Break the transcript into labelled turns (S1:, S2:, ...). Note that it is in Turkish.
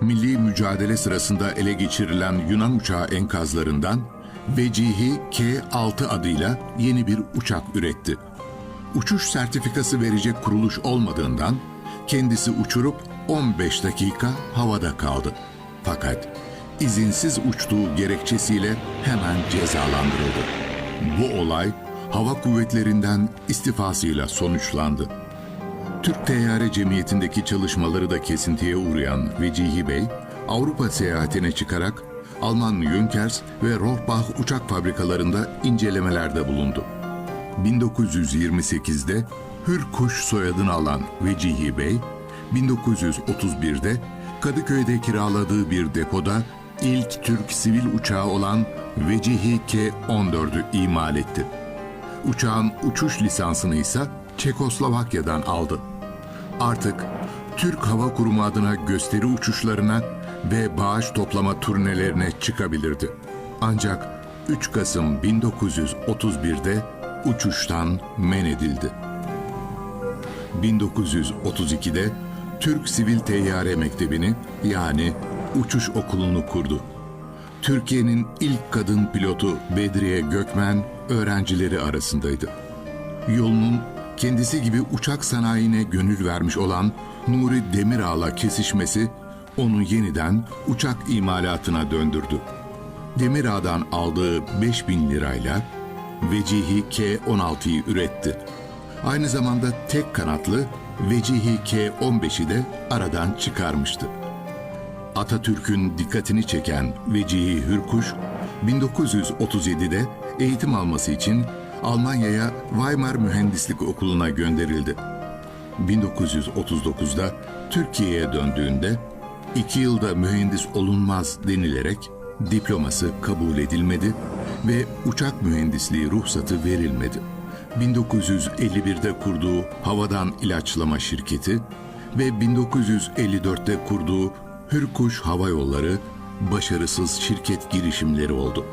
S1: milli mücadele sırasında ele geçirilen Yunan uçağı enkazlarından Vecihi K-6 adıyla yeni bir uçak üretti. Uçuş sertifikası verecek kuruluş olmadığından kendisi uçurup 15 dakika havada kaldı. Fakat izinsiz uçtuğu gerekçesiyle hemen cezalandırıldı. Bu olay hava kuvvetlerinden istifasıyla sonuçlandı. Türk Teyyare Cemiyeti'ndeki çalışmaları da kesintiye uğrayan Vecihi Bey, Avrupa seyahatine çıkarak Alman Junkers ve Rohrbach uçak fabrikalarında incelemelerde bulundu. 1928'de Hürkuş soyadını alan Vecihi Bey, 1931'de Kadıköy'de kiraladığı bir depoda ilk Türk sivil uçağı olan Vecihi K-14'ü imal etti. Uçağın uçuş lisansını ise Çekoslovakya'dan aldı. Artık Türk Hava Kurumu adına gösteri uçuşlarına ve bağış toplama turnelerine çıkabilirdi. Ancak 3 Kasım 1931'de uçuştan men edildi. 1932'de Türk Sivil Teyyare Mektebi'ni yani uçuş okulunu kurdu. Türkiye'nin ilk kadın pilotu Bedriye Gökmen öğrencileri arasındaydı. Yolunun kendisi gibi uçak sanayine gönül vermiş olan Nuri Demirağ'la kesişmesi onu yeniden uçak imalatına döndürdü. Demirağ'dan aldığı 5000 lirayla Vecihi K-16'yı üretti. Aynı zamanda tek kanatlı Vecihi K-15'i de aradan çıkarmıştı. Atatürk'ün dikkatini çeken Vecihi Hürkuş, 1937'de eğitim alması için Almanya'ya Weimar Mühendislik Okulu'na gönderildi. 1939'da Türkiye'ye döndüğünde iki yılda mühendis olunmaz denilerek diploması kabul edilmedi ve uçak mühendisliği ruhsatı verilmedi. 1951'de kurduğu havadan ilaçlama şirketi ve 1954'te kurduğu Hürkuş Hava Yolları başarısız şirket girişimleri oldu.